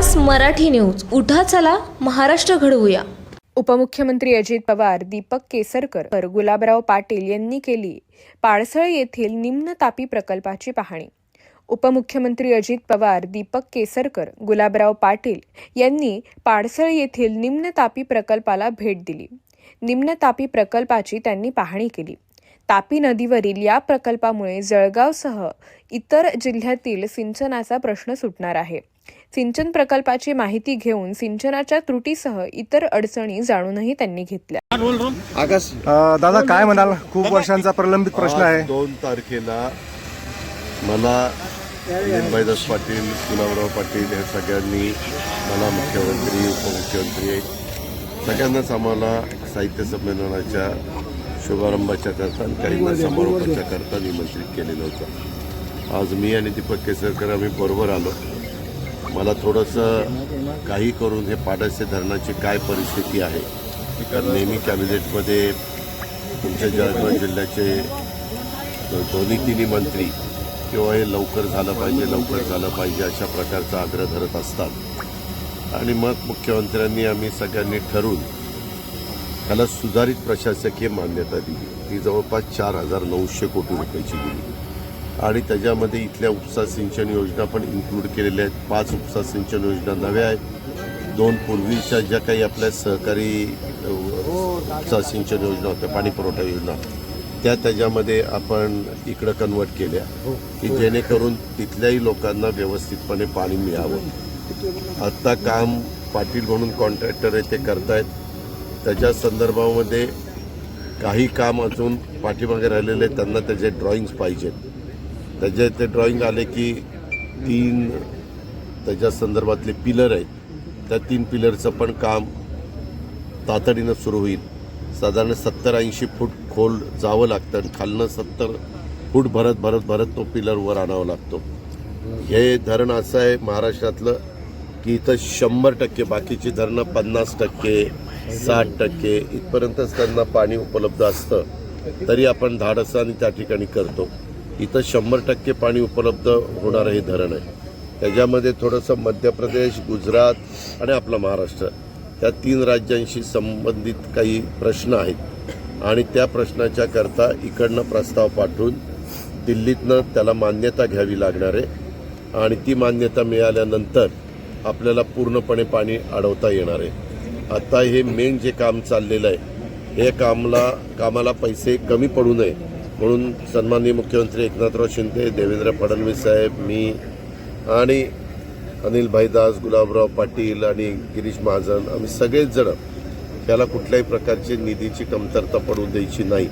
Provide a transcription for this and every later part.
तास मराठी न्यूज. उठा चला महाराष्ट्र घडवूया. उपमुख्यमंत्री अजित पवार दीपक केसरकर गुलाबराव पाटील यांनी केली पाडसळ येथील निम्न तापी प्रकल्पाची पाहणी. उपमुख्यमंत्री अजित पवार दीपक केसरकर गुलाबराव पाटील यांनी पाडसळ येथील निम्न तापी प्रकल्पाला भेट दिली. निम्न तापी प्रकल्पाची त्यांनी पाहणी केली. तापी नदीवरील या प्रकल्पामुळे जळगावसह इतर जिल्ह्यातील सिंचनाचा प्रश्न सुटणार आहे. सिंचन प्रकल्पाची माहिती घेऊन सिंचनाच्या त्रुटीसह इतर अडचणी जाणूनही त्यांनी घेतल्या. आकाश. दादा काय म्हणाल? खूप वर्षांचा प्रलंबित प्रश्न आहे. दोन तारखेला मला भाईदास पाटील गुलाबराव पाटील हे सगळ्यांनी मला मुख्यमंत्री उपमुख्यमंत्री सगळ्यांनाच आम्हाला साहित्य संमेलनाच्या शुभारंभाच्या करता आणि काहींना समारोपाच्या करता निमंत्रित केलेलं होतं. आज मी आणि दीपक केसरकर आम्ही बरोबर आलो. मला थोडंसं काही करून हे पाडासे धरणाची काय परिस्थिती आहे कारण नेहमी कॅबिनेटमध्ये तुमच्या जळगाव जिल्ह्याचे दोन्ही तिन्ही मंत्री किंवा हे लवकर झालं पाहिजे लवकर झालं पाहिजे अशा प्रकारचा आग्रह धरत असतात. आणि मग मुख्यमंत्र्यांनी आम्ही सगळ्यांनी ठरून त्याला सुधारित प्रशासकीय मान्यता दिली. ती जवळपास चार हजार नऊशे कोटी रुपयाची दिली आणि त्याच्यामध्ये इथल्या उपसा सिंचन योजना पण इन्क्लूड केलेल्या आहेत. पाच उपसा सिंचन योजना नव्या आहेत. दोन पूर्वीच्या ज्या काही आपल्या सहकारी उपसा सिंचन योजना होत्या पाणी पुरवठा योजना त्या त्याच्यामध्ये आपण इकडं कन्वर्ट केल्या. की जेणेकरून तिथल्याही लोकांना व्यवस्थितपणे पाणी मिळावं. आत्ता काम पाटील म्हणून कॉन्ट्रॅक्टर आहे ते करतायत. त्याच्या संदर्भामध्ये काही काम अजून पाठीमागे राहिलेले आहेत, त्यांना त्याचे ड्रॉइंग्स पाहिजेत. त्याचे ते ड्रॉइंग आले की तीन त्याच्या संदर्भातले पिलर आहेत. त्या तीन पिलरचं पण काम तातडीनं सुरू होईल. साधारण सत्तर ऐंशी फूट खोल जावं लागतं आणि खालनं सत्तर फूट भरत भरत भरत तो पिलर वर आणावा लागतो. हे धरण असं आहे महाराष्ट्रातलं की इथं शंभर टक्के बाकीची धरणं पन्नास टक्के साठ टक्के इथपर्यंतच त्यांना पाणी उपलब्ध असतं तरी आपण धाडसाने त्या ठिकाणी करतो. इथं शंभर टक्के पाणी उपलब्ध होणारं हे धरण आहे. त्याच्यामध्ये थोडंसं मध्य प्रदेश गुजरात आणि आपला महाराष्ट्र या तीन राज्यांशी संबंधित काही प्रश्न आहेत. आणि त्या प्रश्नाच्या करता इकडनं प्रस्ताव पाठवून दिल्लीतनं त्याला मान्यता घ्यावी लागणार आहे. आणि ती मान्यता मिळाल्यानंतर आपल्याला पूर्णपणे पाणी अडवता येणार आहे. आता हे मेन जे काम चाललेलं आहे हे कामला कामाला पैसे कमी पडू नये म्हणून सन्माननीय मुख्यमंत्री एकनाथराव शिंदे देवेंद्र फडणवीस साहेब मी आणि अनिल दास गुलाबराव पाटील आणि गिरीश महाजन आम्ही सगळेच जण त्याला कुठल्याही प्रकारची निधीची कमतरता पडू द्यायची नाही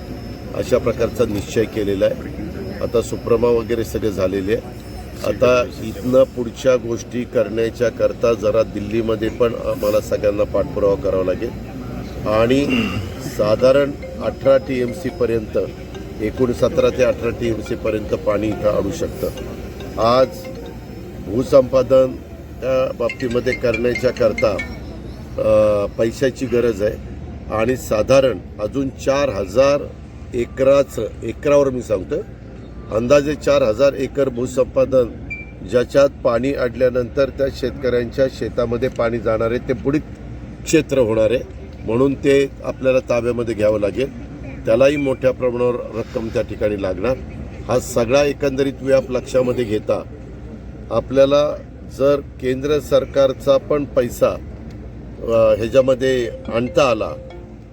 अशा प्रकारचा निश्चय केलेला आहे. आता सुप्रमा वगैरे सगळे झालेले आहे आता इथनं पुढच्या गोष्टी करण्याच्या करता जरा दिल्लीमध्ये पण आम्हाला सगळ्यांना पाठपुरावा करावा लागेल. आणि साधारण अठरा टी एम सीपर्यंत एकूण सतरा ते अठरा टी एम सीपर्यंत पाणी इथं आणू शकतं. आज भूसंपादन त्या बाबतीमध्ये करण्याच्या करता पैशाची गरज आहे. आणि साधारण अजून चार हजार एकराचं एकरावर मी सांगतो अंदाजे चार हजार एकर भूसंपादन ज्याच्यात पाणी अडल्यानंतर त्या शेतकऱ्यांच्या शेतामध्ये पाणी जाणार आहे ते बुडीत क्षेत्र होणार. आहे म्हणून ते आपल्याला ताब्यामध्ये घ्यावं लागेल. त्यालाही मोठ्या प्रमाणावर रक्कम त्या ठिकाणी लागणार. हा सगळा एकंदरीत व्याप लक्षामध्ये घेता आपल्याला जर केंद्र सरकारचा पण पैसा ह्याच्यामध्ये आणता आला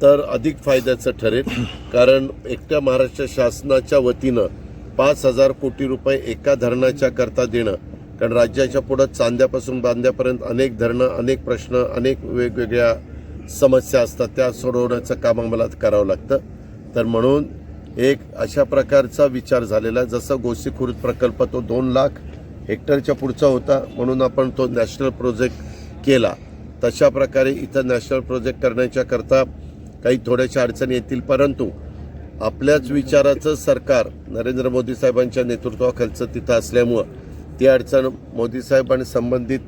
तर अधिक फायद्याचं ठरेल. कारण एकट्या महाराष्ट्र शासनाच्या वतीनं पाच हजार कोटी रुपये एका धरणाच्या करता देणं. कारण राज्याच्या पुढं चांद्यापासून बांद्यापर्यंत अनेक धरणं अनेक प्रश्न अनेक वेगवेगळ्या समस्या असतात. त्या सोडवण्याचं काम आम्हाला करावं लागतं. तर म्हणून एक अशा प्रकारचा विचार झालेला आहे. जसं गोसीखुर्द प्रकल्प तो दोन लाख हेक्टरच्या पुढचा होता म्हणून आपण तो नॅशनल प्रोजेक्ट केला. तशा प्रकारे इथं नॅशनल प्रोजेक्ट करण्याच्या करता काही थोड्याशा अडचणी येतील परंतु आपल्याच विचाराचं सरकार नरेंद्र मोदी साहेबांच्या नेतृत्वाखालचं तिथं असल्यामुळं ती अडचण मोदी साहेब आणि संबंधित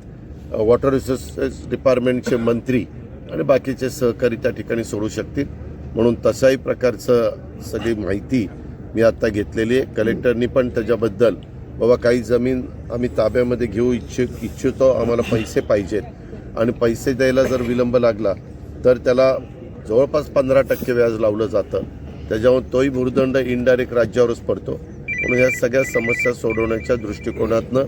वॉटर रिसोर्सेस डिपार्टमेंटचे मंत्री आणि बाकीचे सहकारी त्या ठिकाणी सोडू शकतील. म्हणून तशाही प्रकारचं सगळी माहिती मी आत्ता घेतलेली आहे. कलेक्टरनी पण त्याच्याबद्दल बाबा काही जमीन आम्ही ताब्यामध्ये घेऊ इच्छित इच्छितो आम्हाला पैसे पाहिजेत. आणि पैसे द्यायला जर विलंब लागला तर त्याला जवळपास पंधरा टक्के व्याज लावलं जातं. त्याच्यामुळं तोही भूर्दंड इनडायरेक्ट राज्यावरच पडतो. म्हणून या सगळ्या समस्या सोडवण्याच्या दृष्टिकोनातनं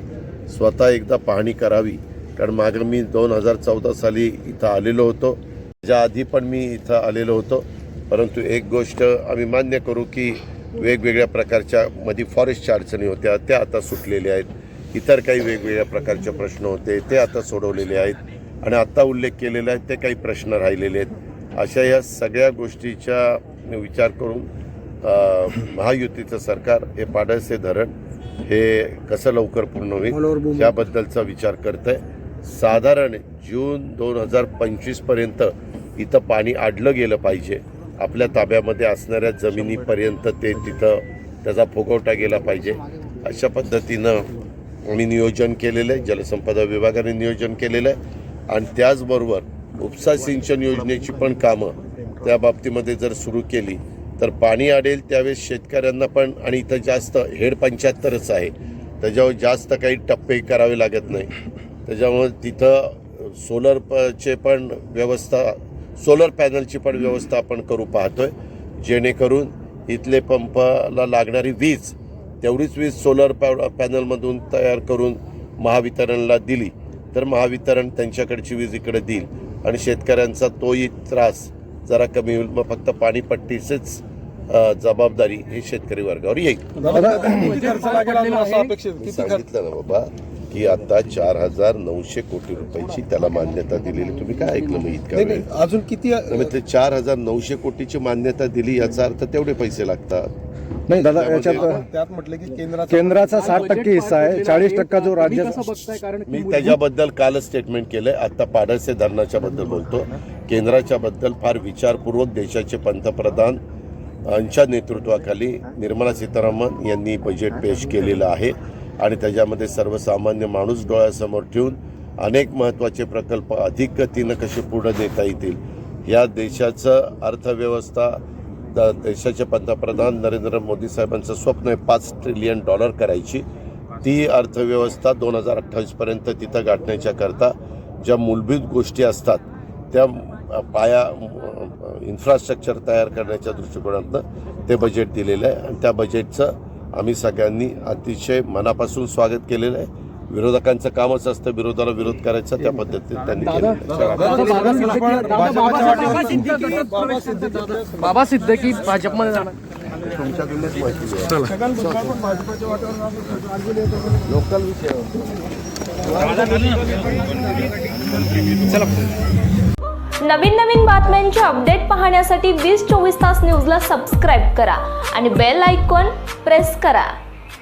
स्वतः एकदा पाहणी करावी. कारण मागं मी दोन हजार चौदा साली इथं आलेलो होतो. त्याच्या आधी पण मी इथं आलेलो होतो. परंतु एक गोष्ट आम्ही मान्य करू की वेगवेगळ्या प्रकारच्या मध्ये फॉरेस्टच्या अडचणी होत्या. त्या आता सुटलेल्या आहेत. इतर काही वेगवेगळ्या प्रकारचे प्रश्न होते. ते आता सोडवलेले आहेत. आणि आत्ता उल्लेख केलेला आहे ते काही प्रश्न राहिलेले आहेत. अशा या सगळ्या गोष्टीचा विचार करून महायुतीचं सरकार हे पाडळसे धरण हे कसं लवकर पूर्ण होईल याबद्दलचा विचार करत आहे साधारण जून दोन हजार पंचवीसपर्यंत इथं पाणी अडलं गेलं पाहिजे. आपल्या ताब्यामध्ये असणाऱ्या जमिनीपर्यंत ते तिथं त्याचा फुगवटा गेला पाहिजे. अशा पद्धतीनं आम्ही नियोजन केलेलं आहे. जलसंपदा विभागाने नियोजन केलेलं आहे. आणि त्याचबरोबर उपसा सिंचन योजनेची पण कामं त्या बाबतीमध्ये जर सुरू केली तर पाणी अडेल त्यावेळेस शेतकऱ्यांना पण आणि इथं जास्त हेड पंच्याहत्तरच आहे. त्याच्यावर जास्त काही टप्पे करावे लागत नाही. त्याच्यामुळे तिथं सोलर चे पण व्यवस्था सोलर पॅनलची पण व्यवस्था आपण करू पाहतोय. जेणेकरून इथले पंपाला लागणारी वीज तेवढीच वीज सोलर पॅ पॅनलमधून तयार करून महावितरणला दिली तर महावितरण त्यांच्याकडची वीज इकडे देईल. आणि शेतकऱ्यांचा तोही त्रास जरा कमी होईल. मग फक्त पाणीपट्टीचीच जबाबदारी ही शेतकरी वर्गावर येईल. सांगितलं ना बाबा की आता चार हजार नऊशे कोटी रुपयाची त्याला मान्यता दिलेली. तुम्ही काय ऐकलं मग इतका अजून किती चार हजार नऊशे कोटीची मान्यता दिली याचा अर्थ तेवढे पैसे लागतात. नाही दादा याच्यात त्यात म्हटलं की केंद्राचा केंद्राचा साठ टक्के हिस्सा आहे. चाळीस टक्का जो राज्याचा मी त्याच्याबद्दल कालच स्टेटमेंट केलंय. आता पाडळसे धरणाच्या बद्दल बोलतो. केंद्राच्या बद्दल फार विचारपूर्वक देशाचे पंतप्रधान यांच्या नेतृत्वाखाली निर्मला सीतारामन यांनी बजेट पेश केलेलं आहे. आणि त्याच्यामध्ये सर्वसामान्य माणूस डोळ्यासमोर ठेवून अनेक महत्त्वाचे प्रकल्प अधिक गतीनं कसे पुढे नेता येतील या देशाचं अर्थव्यवस्था देशाचे पंतप्रधान नरेंद्र मोदी साहेबांचं स्वप्न आहे पाच ट्रिलियन डॉलर करायची. ती अर्थव्यवस्था दोन हजार अठ्ठावीसपर्यंत तिथं गाठण्याच्या करता ज्या मूलभूत गोष्टी असतात त्या पाया इन्फ्रास्ट्रक्चर तयार करण्याच्या दृष्टिकोनातनं ते बजेट दिलेलं आहे. आणि त्या बजेटचं आम्ही सगळ्यांनी अतिशय मनापासून स्वागत केलेलं आहे. विरोधकांचं कामच असतं विरोधाला विरोध करायचा त्या पद्धतीने त्यांनी. बाबा भाजपमध्ये जाणार. तुमच्या द्या. लोकल विषय नवीन नवीन बातम्यांचे अपडेट पाहण्यासाठी वीस चोवीस तास न्यूजला सबस्क्राईब करा आणि बेल आयकॉन प्रेस करा.